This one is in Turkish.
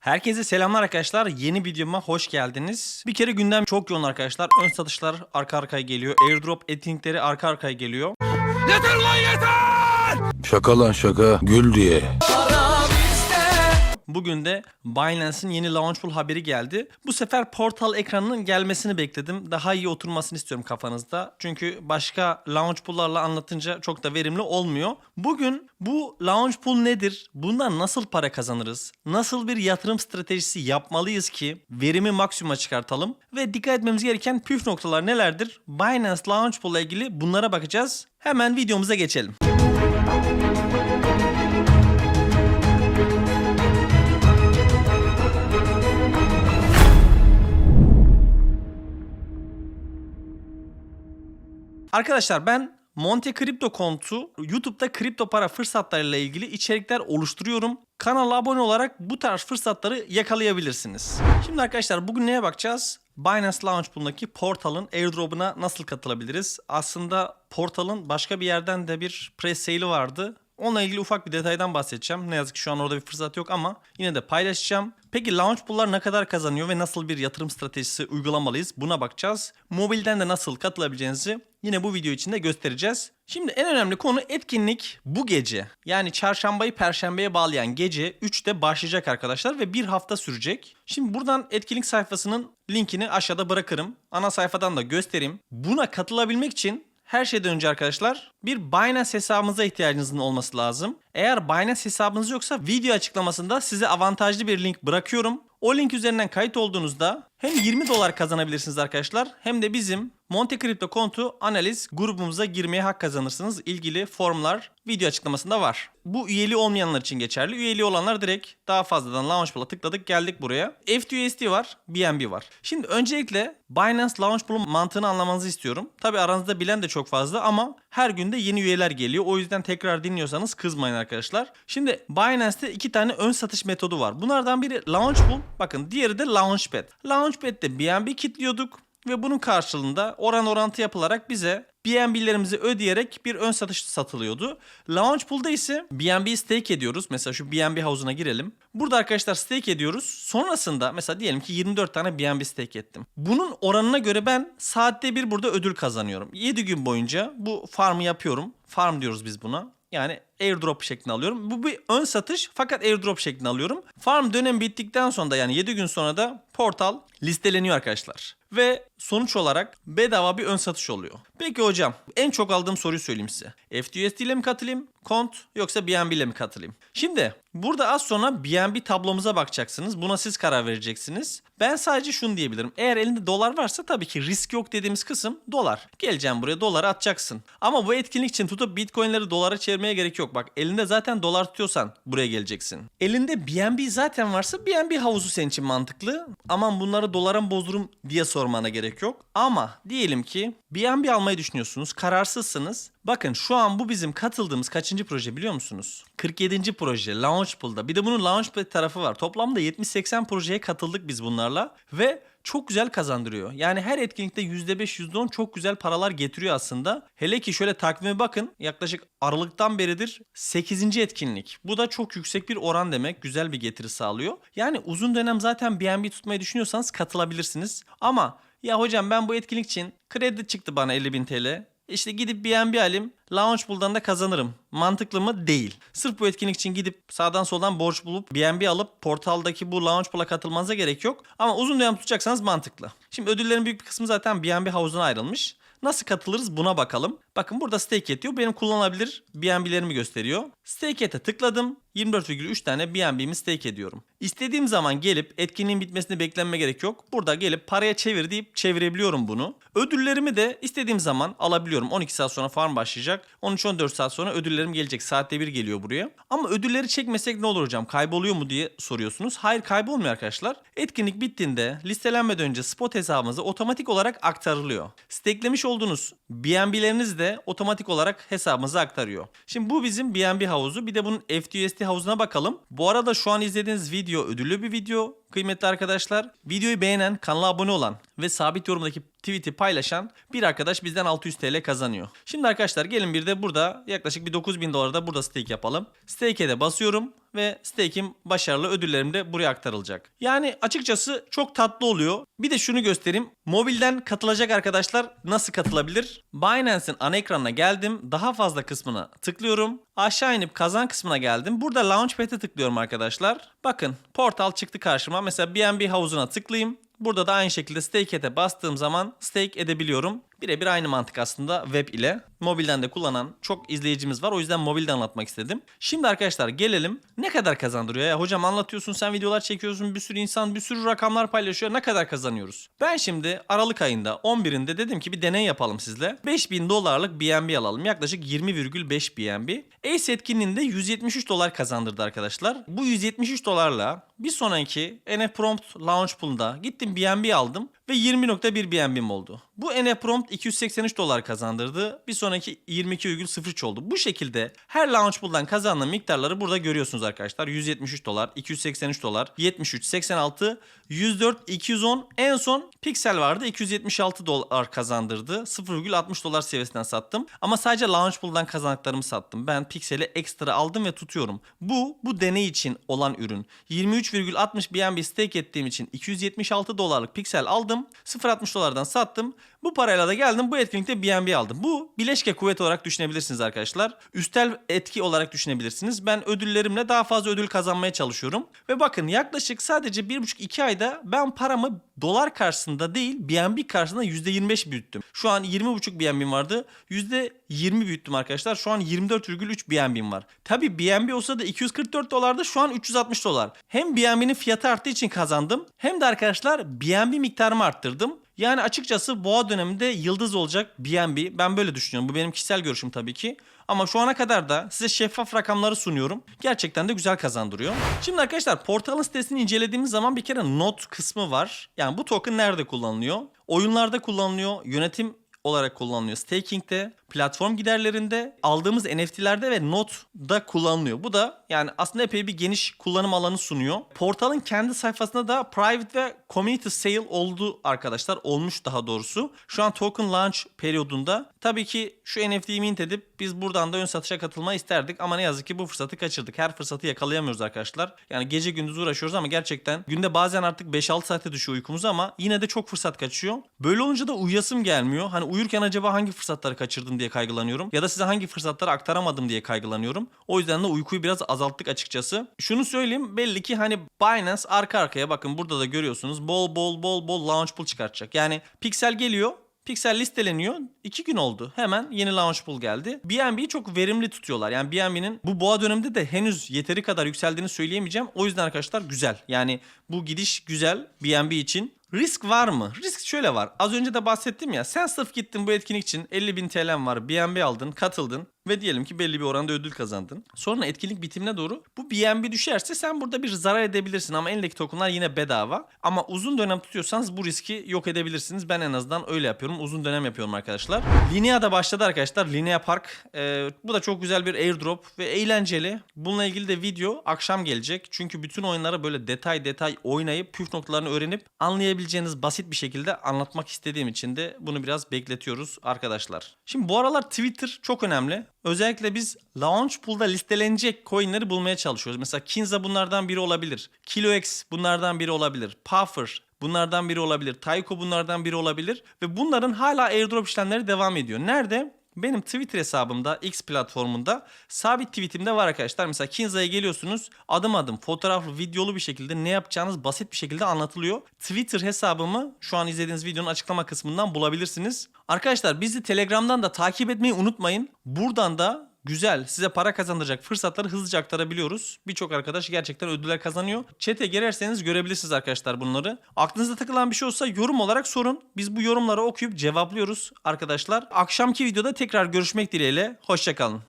Herkese selamlar arkadaşlar. Yeni videoma hoş geldiniz. Bir kere gündem çok yoğun arkadaşlar. Ön satışlar arka arkaya geliyor. Airdrop etkinlikleri arka arkaya geliyor. Şaka lan şaka gül diye. Bugün de Binance'in yeni Launchpool haberi geldi. Bu sefer portal ekranının gelmesini bekledim. Daha iyi oturmasını istiyorum kafanızda. Çünkü başka Launchpool'larla anlatınca çok da verimli olmuyor. Bugün bu Launchpool nedir? Bundan nasıl para kazanırız? Nasıl bir yatırım stratejisi yapmalıyız ki verimi maksimuma çıkartalım? Ve dikkat etmemiz gereken püf noktalar nelerdir? Binance Launchpool ile ilgili bunlara bakacağız. Hemen videomuza geçelim. Arkadaşlar ben Monte Crypto kontu YouTube'da kripto para fırsatlarıyla ilgili içerikler oluşturuyorum. Kanala abone olarak bu tarz fırsatları yakalayabilirsiniz. Şimdi arkadaşlar bugün neye bakacağız? Binance Launchpool'daki portalın airdrop'una nasıl katılabiliriz? Aslında portalın başka bir yerden de bir press sale'i vardı. Onunla ilgili ufak bir detaydan bahsedeceğim. Ne yazık ki şu an orada bir fırsat yok ama yine de paylaşacağım. Peki Launchpool'lar ne kadar kazanıyor ve nasıl bir yatırım stratejisi uygulamalıyız? Buna bakacağız. Mobilden de nasıl katılabileceğinizi yine bu video içinde göstereceğiz. Şimdi en önemli konu etkinlik bu gece. Yani çarşambayı perşembeye bağlayan gece 3'te başlayacak arkadaşlar ve bir hafta sürecek. Şimdi buradan etkinlik sayfasının linkini aşağıda bırakırım. Ana sayfadan da göstereyim. Buna katılabilmek için her şeyden önce arkadaşlar bir Binance hesabınıza ihtiyacınızın olması lazım. Eğer Binance hesabınız yoksa video açıklamasında size avantajlı bir link bırakıyorum. O link üzerinden kayıt olduğunuzda hem 20 dolar kazanabilirsiniz arkadaşlar hem de bizim Monte Crypto kontu analiz grubumuza girmeye hak kazanırsınız. İlgili formlar video açıklamasında var. Bu üyeliği olmayanlar için geçerli. Üyeliği olanlar direkt daha fazladan Launchpool'a tıkladık geldik buraya. FTUSD var, BNB var. Şimdi öncelikle Binance Launchpool'un mantığını anlamanızı istiyorum. Tabi aranızda bilen de çok fazla ama her günde yeni üyeler geliyor. O yüzden tekrar dinliyorsanız kızmayın arkadaşlar. Şimdi Binance'te iki tane ön satış metodu var. Bunlardan biri Launchpool. Bakın diğeri de Launchpad. Launchpad'de BNB kitliyorduk ve bunun karşılığında oran orantı yapılarak bize BNB'lerimizi ödeyerek bir ön satış satılıyordu. Launchpool'da ise BNB stake ediyoruz. Mesela şu BNB havuzuna girelim. Burada arkadaşlar stake ediyoruz. Sonrasında mesela diyelim ki 24 tane BNB stake ettim. Bunun oranına göre ben saatte bir burada ödül kazanıyorum. 7 gün boyunca bu farmı yapıyorum. Farm diyoruz biz buna. Yani airdrop şeklinde alıyorum. Bu bir ön satış fakat airdrop şeklinde alıyorum. Farm dönemi bittikten sonra da yani 7 gün sonra da portal listeleniyor arkadaşlar. Ve sonuç olarak bedava bir ön satış oluyor. Peki hocam en çok aldığım soruyu söyleyeyim size. FTUSD ile mi katılayım? Kont yoksa BNB ile mi katılayım? Şimdi burada az sonra BNB tablomuza bakacaksınız. Buna siz karar vereceksiniz. Ben sadece şunu diyebilirim. Eğer elinde dolar varsa tabii ki risk yok dediğimiz kısım dolar. Geleceğim buraya doları atacaksın. Ama bu etkinlik için tutup bitcoinleri dolara çevirmeye gerek yok. Bak elinde zaten dolar tutuyorsan buraya geleceksin. Elinde BNB zaten varsa BNB havuzu senin için mantıklı. Aman bunları dolara bozdurum diye sormana gerek yok. Ama diyelim ki BNB almayı düşünüyorsunuz. Kararsızsınız. Bakın şu an bu bizim katıldığımız kaçıncı proje biliyor musunuz? 47. proje Launchpool'da. Bir de bunun Launchpad tarafı var. Toplamda 70-80 projeye katıldık biz bunlarla ve çok güzel kazandırıyor. Yani her etkinlikte %5 %10 çok güzel paralar getiriyor aslında. Hele ki şöyle takvime bakın yaklaşık Aralık'tan beridir 8. etkinlik. Bu da çok yüksek bir oran demek. Güzel bir getiri sağlıyor. Yani uzun dönem zaten BNB tutmayı düşünüyorsanız katılabilirsiniz. Ama ya hocam ben bu etkinlik için kredi çıktı bana 50.000 TL. İşte gidip BNB alayım. Launchpool'dan da kazanırım. Mantıklı mı? Değil. Sırf bu etkinlik için gidip sağdan soldan borç bulup BNB alıp portaldaki bu Launchpool'a katılmanıza gerek yok. Ama uzun dönem tutacaksanız mantıklı. Şimdi ödüllerin büyük bir kısmı zaten BNB havuzuna ayrılmış. Nasıl katılırız buna bakalım. Bakın burada stake diyor. Benim kullanılabilir BNB'lerimi gösteriyor. Stake et'e tıkladım. 24,3 tane BNB'mi stake ediyorum. İstediğim zaman gelip etkinliğin bitmesini beklenme gerek yok. Burada gelip paraya çevir deyip çevirebiliyorum bunu. Ödüllerimi de istediğim zaman alabiliyorum. 12 saat sonra farm başlayacak. 13-14 saat sonra ödüllerim gelecek. Saatte bir geliyor buraya. Ama ödülleri çekmesek ne olur hocam? Kayboluyor mu diye soruyorsunuz. Hayır kaybolmuyor arkadaşlar. Etkinlik bittiğinde listelenmeden önce spot hesabınıza otomatik olarak aktarılıyor. Stakelemiş olduğunuz BNB'leriniz de otomatik olarak hesabınıza aktarıyor. Şimdi bu bizim BNB havuzu. Bir de bunun FTUSD havuzuna bakalım. Bu arada şu an izlediğiniz video ödüllü bir video. Kıymetli arkadaşlar videoyu beğenen, kanala abone olan ve sabit yorumdaki tweet'i paylaşan bir arkadaş bizden 600 TL kazanıyor. Şimdi arkadaşlar gelin bir de burada yaklaşık bir 9000 dolar da burada stake yapalım. Stake'e de basıyorum ve stake'im başarılı ödüllerim de buraya aktarılacak. Yani açıkçası çok tatlı oluyor. Bir de şunu göstereyim. Mobilden katılacak arkadaşlar nasıl katılabilir? Binance'in ana ekranına geldim. Daha fazla kısmına tıklıyorum. Aşağı inip kazan kısmına geldim. Burada Launchpad'e tıklıyorum arkadaşlar. Bakın portal çıktı karşıma. Mesela BNB havuzuna tıklayayım. Burada da aynı şekilde stake et'e bastığım zaman stake edebiliyorum. Birebir aynı mantık aslında web ile. Mobilden de kullanan çok izleyicimiz var. O yüzden mobilde anlatmak istedim. Şimdi arkadaşlar gelelim. Ne kadar kazandırıyor ya? Hocam anlatıyorsun sen videolar çekiyorsun. Bir sürü insan bir sürü rakamlar paylaşıyor. Ne kadar kazanıyoruz? Ben şimdi Aralık ayında 11'inde dedim ki bir deney yapalım sizle. 5000 dolarlık BNB alalım. Yaklaşık 20,5 BNB. Ace etkinliğinde 173 dolar kazandırdı arkadaşlar. Bu 173 dolarla bir sonraki NF Prompt Launch Pool'da gittim BNB aldım ve 20.1 BNB'm oldu. Bu NF Prompt 283 dolar kazandırdı. Bir sonraki 22,03 oldu. Bu şekilde her Launch Pool'dan kazandığım miktarları burada görüyorsunuz arkadaşlar. 173 dolar, 283 dolar, 73, 86, 104, 210. En son Pixel vardı. 276 dolar kazandırdı. 0,60 dolar seviyesinden sattım. Ama sadece Launch Pool'dan kazandıklarımı sattım. Ben Pixel'i ekstra aldım ve tutuyorum. Bu bu deney için olan ürün. 23,60 BNB stake ettiğim için 276 dolarlık Pixel aldım. 0,60 dolardan sattım. Bu parayla da geldim bu etkinlikte BNB aldım. Bu bileşke kuvvet olarak düşünebilirsiniz arkadaşlar. Üstel etki olarak düşünebilirsiniz. Ben ödüllerimle daha fazla ödül kazanmaya çalışıyorum. Ve bakın yaklaşık sadece 1,5-2 ayda ben paramı dolar karşısında değil BNB karşısında %25 büyüttüm. Şu an 20,5 BNB'm vardı. %20 büyüttüm arkadaşlar. Şu an 24,3 BNB'm var. Tabi BNB olsa da 244 dolardı. Şu an 360 dolar. Hem BNB'nin fiyatı arttığı için kazandım. Hem de arkadaşlar BNB miktarımı arttırdım. Yani açıkçası boğa döneminde yıldız olacak BNB. Ben böyle düşünüyorum. Bu benim kişisel görüşüm tabii ki. Ama şu ana kadar da size şeffaf rakamları sunuyorum. Gerçekten de güzel kazandırıyor. Şimdi arkadaşlar portalın sitesini incelediğimiz zaman bir kere not kısmı var. Yani bu token nerede kullanılıyor? Oyunlarda kullanılıyor. Yönetim olarak kullanılıyor. Staking'de, platform giderlerinde, aldığımız NFT'lerde ve Note'da kullanılıyor. Bu da yani aslında epey bir geniş kullanım alanı sunuyor. Portalın kendi sayfasında da private ve community sale oldu arkadaşlar. Olmuş daha doğrusu. Şu an token launch periyodunda. Tabii ki şu NFT'yi mint edip biz buradan da ön satışa katılmayı isterdik ama ne yazık ki bu fırsatı kaçırdık. Her fırsatı yakalayamıyoruz arkadaşlar. Yani gece gündüz uğraşıyoruz ama gerçekten günde bazen artık 5-6 saate düşüyor uykumuz ama yine de çok fırsat kaçıyor. Böyle olunca da uyuyasım gelmiyor. Hani uyurken acaba hangi fırsatları kaçırdım diye kaygılanıyorum. Ya da size hangi fırsatları aktaramadım diye kaygılanıyorum. O yüzden de uykuyu biraz azalttık açıkçası. Şunu söyleyeyim belli ki hani Binance arka arkaya bakın burada da görüyorsunuz bol bol bol bol launch pool çıkartacak. Yani Pixel geliyor Pixel listeleniyor. 2 gün oldu. Hemen yeni launch pool geldi. BNB'yi çok verimli tutuyorlar. Yani BNB'nin bu boğa döneminde de henüz yeteri kadar yükseldiğini söyleyemeyeceğim. O yüzden arkadaşlar güzel. Yani bu gidiş güzel BNB için. Risk var mı? Risk şöyle var. Az önce de bahsettim ya. Sen sırf gittin bu etkinlik için 50 bin TL'n var. BNB aldın, katıldın ve diyelim ki belli bir oranda ödül kazandın. Sonra etkinlik bitimine doğru bu BNB düşerse sen burada bir zarar edebilirsin ama elindeki tokenlar yine bedava. Ama uzun dönem tutuyorsanız bu riski yok edebilirsiniz. Ben en azından öyle yapıyorum. Uzun dönem yapıyorum arkadaşlar. Linea'da başladı arkadaşlar. Linea Park. Ee, bu da çok güzel bir airdrop ve eğlenceli. Bununla ilgili de video akşam gelecek. Çünkü bütün oyunları böyle detay detay oynayıp püf noktalarını öğrenip anlayabileceğiniz basit bir şekilde anlatmak istediğim için de bunu biraz bekletiyoruz arkadaşlar. Şimdi bu aralar Twitter çok önemli. Özellikle biz launch pool'da listelenecek coinleri bulmaya çalışıyoruz. Mesela Kinza bunlardan biri olabilir. KiloX bunlardan biri olabilir. Puffer bunlardan biri olabilir. Taiko bunlardan biri olabilir. Ve bunların hala airdrop işlemleri devam ediyor. Nerede? Benim Twitter hesabımda X platformunda sabit tweetimde var arkadaşlar. Mesela Kinza'ya geliyorsunuz adım adım fotoğraflı videolu bir şekilde ne yapacağınız basit bir şekilde anlatılıyor. Twitter hesabımı şu an izlediğiniz videonun açıklama kısmından bulabilirsiniz. Arkadaşlar bizi Telegram'dan da takip etmeyi unutmayın. Buradan da güzel size para kazandıracak fırsatları hızlıca aktarabiliyoruz. Birçok arkadaş gerçekten ödüller kazanıyor. Çete girerseniz görebilirsiniz arkadaşlar bunları. Aklınızda takılan bir şey olsa yorum olarak sorun. Biz bu yorumları okuyup cevaplıyoruz arkadaşlar. Akşamki videoda tekrar görüşmek dileğiyle. Hoşçakalın.